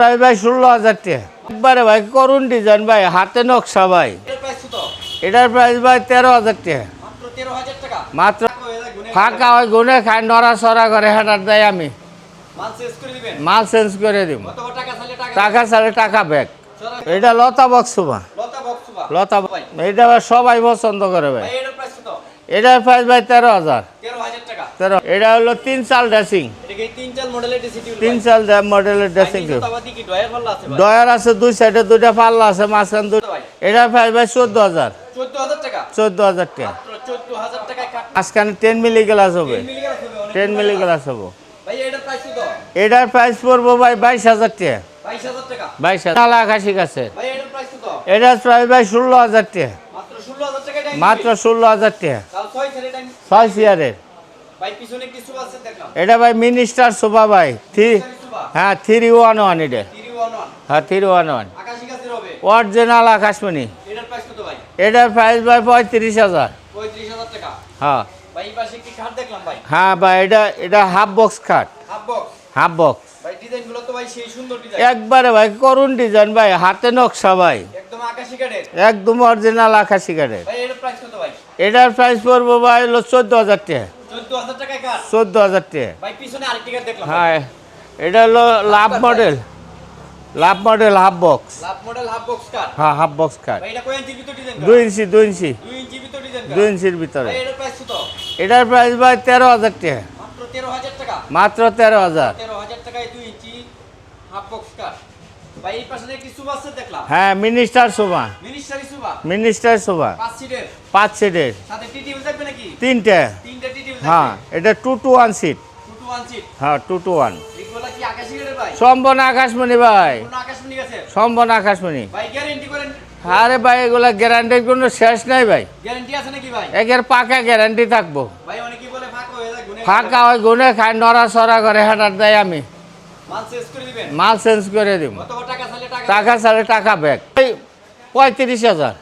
প্রায় ভাই ষোলো হাজার টাকা। একবারে ভাই করুন ডিজাইন ভাই হাতে নকশা ভাই। এটার প্রাইস ভাই তেরো হাজার টাকা। মাত্র ফাঁকা হয় গুনে খায় নড়া সরা করে হেঁটার দেয় আমি। মাল চেঞ্জ করে দিব। টাকা চাইলে টাকা? ব্যাগ এটা লতা বক্সুমা। লতা এটা সবাই পছন্দ করে ভাই। এটার প্রাইস ভাই তেরো হাজার। তেরো এটা হলো তিন চাল ড্রেসিং তিন চাল মডেলের ড্রেসিং ডয়ার আছে দুই সাইডে দুইটা পাল্লা আছে মাঝখান ভাই। এটার প্রাইস ভাই চোদ্দ হাজার। চোদ্দ হাজার টাকা? মাঝখানে টেন মিলি গ্লাস হবে। টেন মিলি গ্লাস হবে। এটার প্রাইস পড়ব ভাই বাইশ হাজার টাকা। বাইশ হাজার আছে। ভাই এটার প্রাইস ভাই ষোলো হাজার টাকা। মাত্র ষোলো হাজার টাকা। ছয় চেয়ারের এটা ভাই মিনিস্টার সোফা ভাই। থ্রি হ্যাঁ থ্রি ওয়ান ওয়ান এটা। হ্যাঁ থ্রি ওয়ান ওয়ান। অরিজিনাল আকাশমণি। এটার প্রাইস ভাই? পঁয়ত্রিশ হাজার। হ্যাঁ। হ্যাঁ ভাই এটা এটা হাফ বক্স খাট। হাফ বক্স একবারে ভাই করুন ডিজাইন ভাই হাতে নকশা ভাই। একদম অরিজিনাল আকাশি কাঠের। এটার প্রাইস পড়ব ভাই হলো চোদ্দ হাজার টাকা। চোদ্দ হাজার টাকা হ্যাঁ এটা হলো love model. Love model half box. Half box হ্যাঁ হাফ ভিতর ডিজাইন দুই ইঞ্চি দুই ইঞ্চি। দুই ইঞ্চির ভিতরে এটার প্রাইস ভাই তেরো হাজার টাকা? মাত্র তেরো হাজার। হ্যাঁ মিনিস্টার শোভা মিনিস্টার শোভা পাঁচ সিটের তিনটে। হ্যাঁ এটা টু টু ওয়ান সিট হ্যাঁ টু টু ওয়ান সম্বন আকাশমণি ভাই। আকাশমণি সম্বন আকাশমণি। আরে ভাই এগুলা গ্যারান্টির কোনো শেষ নাই ভাই। একের পাকা গ্যারান্টি থাকব। ফাঁকা হয়ে গুনে খায়। নড়া সরা করে হেঁটার দেয় আমি। মাল চেঞ্জ করে দিব। টাকা চাইলে টাকা টাকা চালে টাকা ব্যাগ পঁয়ত্রিশ হাজার।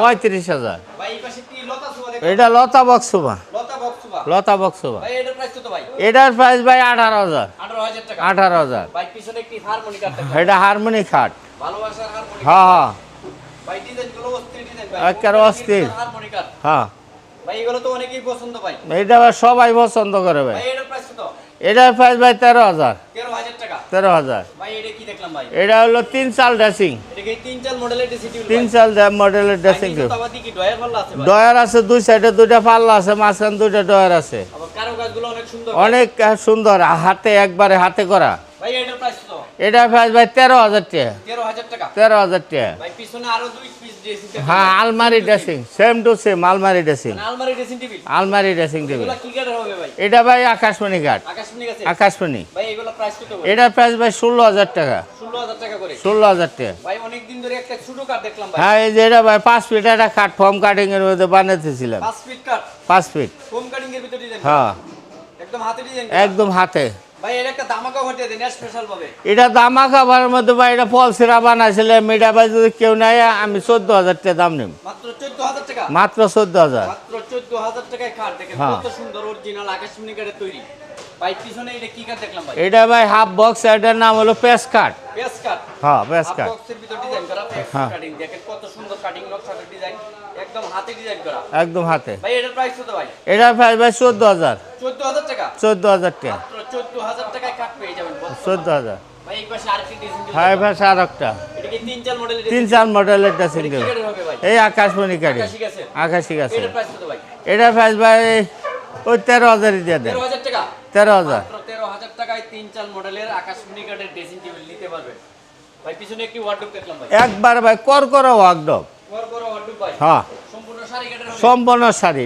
পঁয়ত্রিশ হাজার এটা লতা বক্সুবা লতা বক্স সুবা লতা বক্সুবা ভাই এটার প্রাইস কত ভাই? এটার প্রাইস ভাই আঠারো হাজার। আঠারো হাজার এটা হারমোনি খাট হ্যাঁ হ্যাঁ। গুলো অস্থির হ্যাঁ। ভাই এগুলো তো অনেকেই পছন্দ ভাই। এটা সবাই পছন্দ করে ভাই। ভাই এটার প্রাইস কত? এটার প্রাইস ভাই তেরো হাজার। তেরো হাজার। এটা হলো তিন সাল ড্রেসিং। তিন সাল মডেলের ড্রেসিং ডয়ার আছে দুই সাইডে দুইটা পাল্লা আছে মাঝখান দুইটা ডয়ার আছে। অনেক সুন্দর হাতে একবারে হাতে করা। এটা প্রাইস ভাই তেরো হাজার টাকা। তেরো হাজার টাকা। তেরো হাজার টাকা। হ্যাঁ আলমারি ড্রেসিং সেম টু সেম আলমারি ড্রেসিং আলমারি ড্রেসিং টেবিল আলমারি ড্রেসিং টেবিল এগুলো কি কাঠের হবে ভাই। এটা ভাই আকাশমণি কাঠ আকাশমণি ভাই এগুলো প্রাইস কত এটার প্রাইস ভাই ষোলো হাজার টাকা। ষোলো হাজার টাকা করে? ষোলো হাজার টাকা। ভাই অনেক দিন ধরে একটা ছোট কাঠ দেখলাম ভাই। হ্যাঁ এই যে এটা ভাই পাঁচ ফিট একটা কাঠ ফর্ম কাটিং এর মধ্যে বানাতেছিলাম পাঁচ ফিট কাঠ পাঁচ ফিট হোম কাটিং এর ভিতর ডিজাইন হ্যাঁ। একদম হাতে ডিজাইন একদম হাতে। এটা দামা খাবারের মধ্যে ভাই এটা পলসিরা বানাইছিলাম এটা ভাই যদি কেউ নাই আমি চোদ্দ হাজার টাকা দাম নিম মাত্র চোদ্দ হাজার হ্যাঁ। এটা ভাই? হাফ বক্স এটার নাম হলো পেস কাঠ হ্যাঁ পেস হ্যাঁ। কত সুন্দর কাটিং ডিজাইন একদম হাতে ডিজাইন করা। একদম হাতে। ভাই এটার প্রাইস কত ভাই? এটার প্রাইস ভাই চোদ্দ হাজার। চোদ্দ হাজার টাকা? চোদ্দ হাজার টাকা। মাত্র চোদ্দ হাজার টাকায় কাঠ পেয়ে যাবেন বর্তমানে। চোদ্দ হাজার। ভাই এই পাশে আরেকটি ডিজাইন ভাই আর একটা এটা কি তিন চার মডেলের তিন চার মডেলের এটা হবে ভাই? এই আকাশমণি কাঠি আকাশি গাছে। এটার প্রাইস কত ভাই? এটার প্রাইস ভাই ওই তেরো হাজারই দিয়ে দেন। তেরো হাজার টাকা? তেরো হাজার। মাত্র তেরো হাজার টাকায় তিন চার মডেলের আকাশমণি ড্রেসিং টেবিল নিতে পারবেন ভাই পিছনে একটি ওয়ার্ডরোব দেখলাম ভাই। একবার ভাই কর করো ওয়াকডব বড় বড় ওয়ার্ডরোব ভাই। হ্যাঁ। সম্পূর্ণ শাড়ি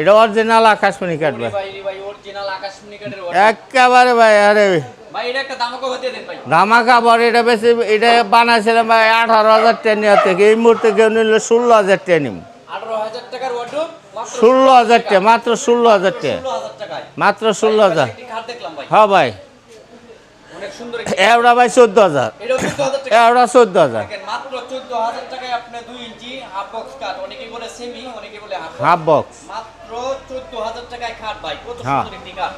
এটা অরিজিনাল আকাশমণি কাঠ ভাই ওয়ার্ডরোব একেবারে ভাই আরে। ভাই এটা একটা দামও হতে দেন ভাই। ধামা কাপড় এটা বেশি এটা বানাইছিলাম ভাই আঠারো হাজার টেন থেকে। এই মুহূর্তে কেউ নিলে ষোলো হাজার টেন ষোলো হাজার টাকা মাত্র ষোলো হাজার টাকায়। মাত্র ষোলো হাজার। হ্যাঁ ভাই। এওড়া ভাই চোদ্দ হাজার। এওড়া চোদ্দ হাজার দেখেন মাত্র চোদ্দ হাজার টাকায় আপনি দুই ইঞ্চি হাফ বক্স কাঠ অনেকে বলে সেমি অনেকে বলে হাফ বক্স। মাত্র চোদ্দ হাজার টাকায় খাট ভাই কত হ্যাঁ। সুন্দর একটি কাঠ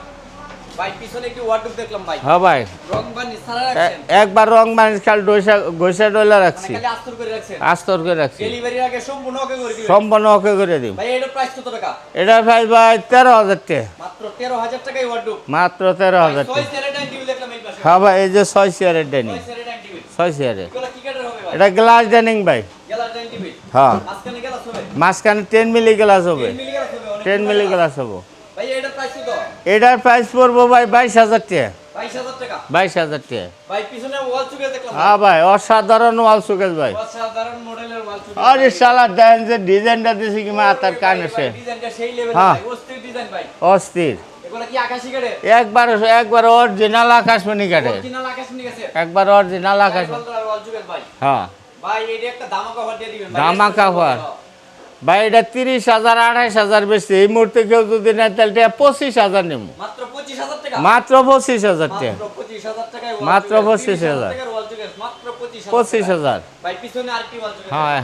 ভাই পিছনে একটি ওয়ার্ডরোব দেখলাম ভাই। হ্যাঁ ভাই। রং বানি সারা রাখছেন। একবার রং খাল ডইসা গৈসা ডইলা মানে রাখছি খালি আস্তর করে রাখছেন। আস্তর করে রাখছি। ডেলিভারির আগে সম্পূর্ণ ওকে করে দিবেন। সম্পন্ন ওকে করে দিব। ভাই এটার প্রাইস কত টাকা? এটা ভাই ভাই তেরো হাজার টাকা। মাত্র তেরো হাজার টাকাই ওয়ার্ডরোব মাত্র তেরো হাজার ছয় টাকা। চেয়ারের ডাইনিং টেবিল দেখলাম এই পাশে। হ্যাঁ ভাই এই যে ছয় চেয়ারের ডাইনিং ছয় চেয়ারের ডাইনিং টেবিল ছয় চেয়ারের কি কাঠের হবে ভাই? এটা গ্লাস ডাইনিং ভাই। গেলার ডাইনিং টেবিল হ্যাঁ। গেলাস মাঝখানে টেন মিলি গ্লাস হবে। 10 মিলি গেলাস হবে অনেক টেন মিলি গ্লাস হবে। ভাই এটার প্রাইস পড়ব ভাই বাইশ হাজার টাকা। বাইশ হাজার টাকা? হ্যাঁ ভাই অসাধারণ ওয়াল সুকেশ ভাই। আরে শালা দেন যে ডিজাইনটা দিছি কি মা তার কানে সে। লেভেল হ্যাঁ। অস্থির একবার একবার অরিজিনাল আকাশমণি গেছে একবার অরিজিনাল আকাশ হ্যাঁ। ভাই এটা একটা ধামাকা দিবেন। ভাই। এটা তিরিশ হাজার আঠাইশ হাজার বেশি। এই মুহূর্তে কেউ যদি নেয় তাহলে পঁচিশ হাজার নেব। মাত্র পঁচিশ হাজার টাকা? মাত্র পঁচিশ হাজার পঁচিশ হাজার টাকায় wall মাত্র চুকে। 25,000 30,000 টাকার wall চুকে, মাত্র পঁচিশ পঁচিশ হাজার। ভাই পিছনে আরেকটি ওয়াল চুকে হ্যাঁ।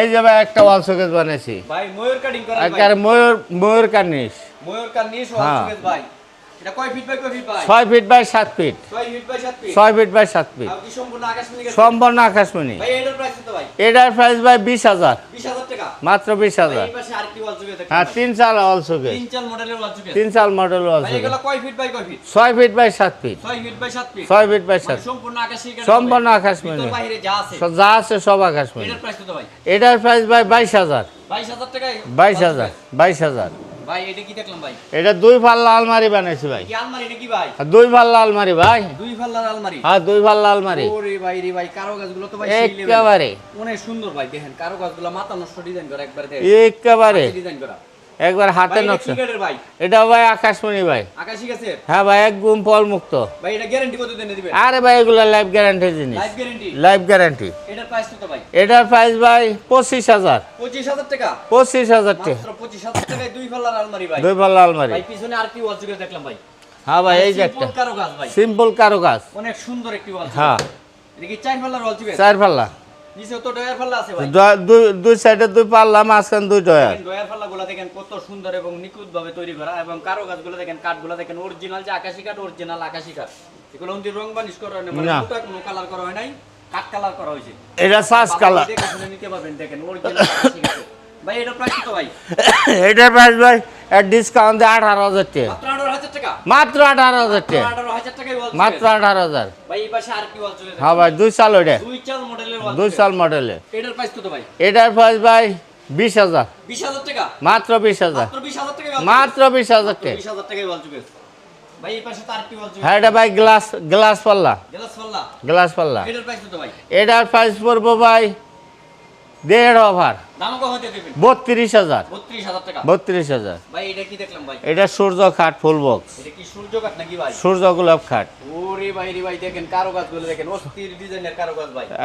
এই যে ভাই একটা ওয়াল শোকেস বানিয়েছি। ভাই ময়ূর কাটিং করা ভাই। ময়ূর ময়ূর কার্নিশ ময়ূর কাটিং ওয়াল হ্যাঁ। ভাই। এটা কয় ফিট বাই কয় ফিট ভাই? ছয় ফিট বাই সাত ফিট ছয় ফিট বাই সাত ফিট ছয় ফিট বাই সাত ফিট সম্পূর্ণ আকাশ মিলে গেছে? সম্পূর্ণ আকাশমণি। ভাই এটার প্রাইস কত? ভাই এটার প্রাইস ভাই বিশ হাজার। মাত্র বিশ হাজার। হ্যাঁ তিন চাল অল শোকেস তিন চাল চুকে। তিন চাল মডেল ফিট ছয় ফিট বাই সাত ফিট ছয় ফিট বাই সাত মানে সম্পূর্ণ আকাশ ভিতর বাইরে যা আছে। সব আকাশ সব আকাশমণি এটার প্রাইস ভাই? এটার প্রাইস ভাই বাইশ হাজার। বাইশ হাজার বাইশ হাজার বাইশ হাজার। ভাই এটা কি দেখলাম ভাই? এটা দুই পাল্লা আলমারি বানাইছি ভাই। কি আলমারি নাকি ভাই? আর দুই পাল্লা আলমারি ভাই। দুই পাল্লা আলমারি? হ্যাঁ দুই পাল্লা আলমারি ওরে ভাই রে ভাই কারও গাছগুলো তো ভাই। একেবারে। অনেক সুন্দর ভাই দেখেন কারও গাছগুলো মাথা নষ্ট ডিজাইন করা একবার দেখেন। একেবারে। ডিজাইন করা। একবার হাতে নকশা। ভাই? এটা ভাই আকাশমণি ভাই। আকাশী গাছে হ্যাঁ ভাই একদম ফল মুক্ত ভাই এটা গ্যারান্টি কত দিনে দিবেন? আরে ভাই এগুলো লাইফ গ্যারান্টি জিনিস। লাইফ গ্যারান্টি লাইফ গ্যারান্টি এটার প্রাইস কত ভাই? এটার প্রাইস ভাই পঁচিশ হাজার। পঁচিশ হাজার টাকা? পঁচিশ হাজার টাকা মাত্র পঁচিশ হাজার টাকায় দুই পাল্লার আলমারি ভাই। দুই পাল্লা আলমারি। ভাই পিছনে আর কি ওয়াল চুকে দেখলাম ভাই। হ্যাঁ ভাই এই যে একটা Simple কারও গাছ ভাই। সিম্পল কারও গাছ অনেক সুন্দর একটি ওয়াল হ্যাঁ। এটা কি চার পাল্লার ওয়াল চুকে চার পাল্লা নিচে তো ডয়ার পাল্লা আছে ভাই। দুই সাইডে দুই পাল্লা মাঝখান দুই ডয়ার ডয়ার পাল্লাগুলো দেখেন কত সুন্দর এবং নিখুঁত ভাবে তৈরি করা এবং কারও গাছগুলো দেখেন কাঠগুলো দেখেন অরিজিনাল যে আকাশি কাঠ অরিজিনাল আকাশি কাঠ। এগুলো অন্তি রং বানিশ করা হয় না মানে। কোনো কালার করা হয় নাই কাঠ কালার করা হয়েছে। এটা সাজ কালার নিতে পারবেন দেখেন অরিজিনাল আকাশি কাঠ। ভাই এটা প্রাইস কত ভাই? এটার প্রাইস ভাই ডিসকাউন্ট দিয়ে আঠারো হাজার টাকা। মাত্র আঠারো হাজার টাকা মাত্র আঠারো হাজার। হ্যাঁ ভাই দুই সাল ওইটা। দুই মডেলের সাল মডেলে এটার প্রাইস ভাই? বিশ হাজার। মাত্র বিশ হাজার। মাত্র বিশ হাজার টাকা হ্যাঁ এটা ভাই গ্লাস গ্লাস পাল্লা। গ্লাস পাল্লা? এটার প্রাইস পড়ব ভাই দেড় ওভার। বত্রিশ হাজার। বত্রিশ হাজার এটা সূর্য খাট ফুল বক্স সূর্য গোলাপ খাট।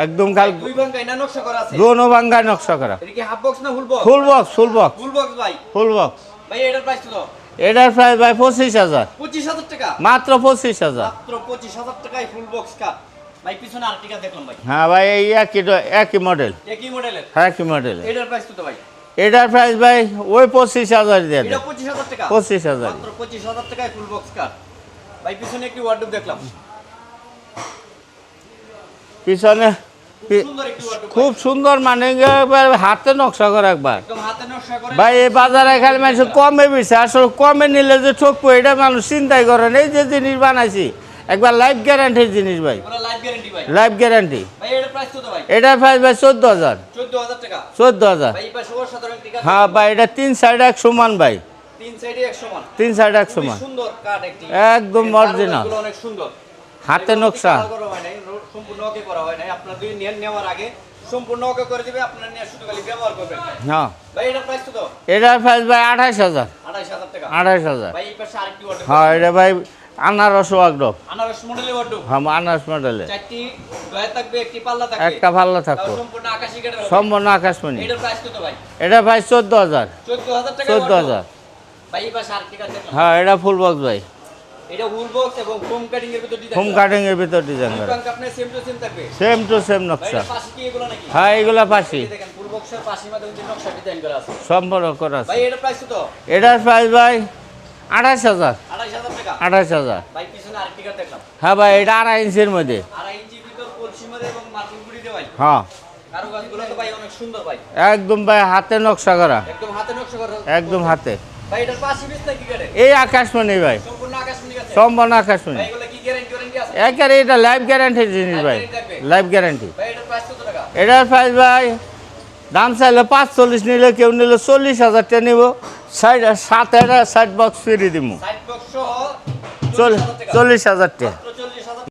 একদম নকশা করা আছে? দোনো বাঙ্গায় নকশা করা। এটা কি half box full box full box full box ভাই। এটার প্রাইস পঁচিশ হাজার। পঁচিশ হাজার টাকা? মাত্র পঁচিশ হাজার। মাত্র পঁচিশ হাজার টাকায় ফুল বক্স কাঠ ভাই পিছনে আর্টিকা দেখলাম ভাই। হ্যাঁ ভাই এই একই একই মডেল একই মডেলের একই মডেল এটার প্রাইস কত ভাই? এটার প্রাইস ভাই ওই পঁচিশ হাজার দিয়ে এটা পঁচিশ হাজার টাকা? পঁচিশ হাজার। মাত্র পঁচিশ হাজার টাকায় ফুল বক্স কাঠ ভাই পিছনে একটি ওয়ার্ডরোব দেখলাম। পিছনে খুব সুন্দর মানে হাতে নকশা করে একবার। করে। ভাই এই বাজারে খালি মানুষ কমে বেশি আসলে কমে নিলে যে ঠকবো এটা মানুষ চিন্তাই করেন এই যে জিনিস বানাইছি একবার লাইফ গ্যারান্টির জিনিস ভাই। লাইফ গ্যারান্টি এটার প্রাইস ভাই চোদ্দ হাজার। চোদ্দ হাজার হ্যাঁ ভাই এটা তিন সাইড এক সমান ভাই। তিন সাইডে এক সমান। একদম সুন্দর। হাতে নকশা। হয় নাই, রো- সম্পূর্ণ ওকে করা হয় নাই। আপনার দুই নেন নেওয়ার আগে সম্পূর্ণ ওকে করে দিবে আপনারা নিয়ে শুধু খালি ব্যবহার করবেন। হ্যাঁ। ভাই এটার প্রাইস কত? এটার প্রাইস ভাই আঠাইশ হাজার। আড়াইশ হাজার টাকা। আঠাইশ হাজার। ভাই এই পাশে আরেকটি অর্ডার হ্যাঁ এটা ভাই আনারস ওয়াগডপ আনারস মডেলের হ্যাঁ আনারস মডেলে চারটি দয়া থাকবে একটি পাল্লা থাকবে। একটা তাও থাকব। সম্পূর্ণ আকাশি সম্পূর্ণ আকাশমণি। এটার প্রাইস কত ভাই? এটা ভাই চোদ্দ হাজার। চোদ্দ হাজার টাকা চোদ্দ হাজার। ভাই এই পাশে আরেকটি কাঠ দেখলাম হ্যাঁ এটা ফুল বক্স ভাই। এটা হুল বক্স এবং ফোম কাটিং এর ভিতর ডিজাইন হোম কাটিং এর ভিতর ডিজাইন করা। আপনার সেম টু সেম থাকবে। সেম টু সেম নকশা। পাশে কি এগুলো নাকি? হ্যাঁ এগুলা পাশি। দেখেন ফুল বক্সের পাশে মাঝে নকশা ডিজাইন করা আছে। সম্পূর্ণ করা আছে। ভাই এটার প্রাইস কত? এটার প্রাইস ভাই আঠাশ হাজার। আঠাশ হাজার হ্যাঁ ভাই এটা আড়াই ইঞ্চির মধ্যে। হ্যাঁ। একদম ভাই হাতে নকশা করা। একদম হাতে এই আকাশমণি ভাই। সম্পূর্ণ আকাশমণি গ্যারান্টি একেবারে এটা লাইফ গ্যারান্টির জিনিস ভাই। লাইফ গ্যারান্টি এটার প্রাইস ভাই দাম চাইলে পাঁচ চল্লিশ নিলে কেউ নিলে চল্লিশ হাজার টাকা নিব। সাইড সাত হাজার ষাট বক্স ফিরিয়ে দিব 60 বক্স সহ চল্লিশ চল্লিশ হাজার টাকা।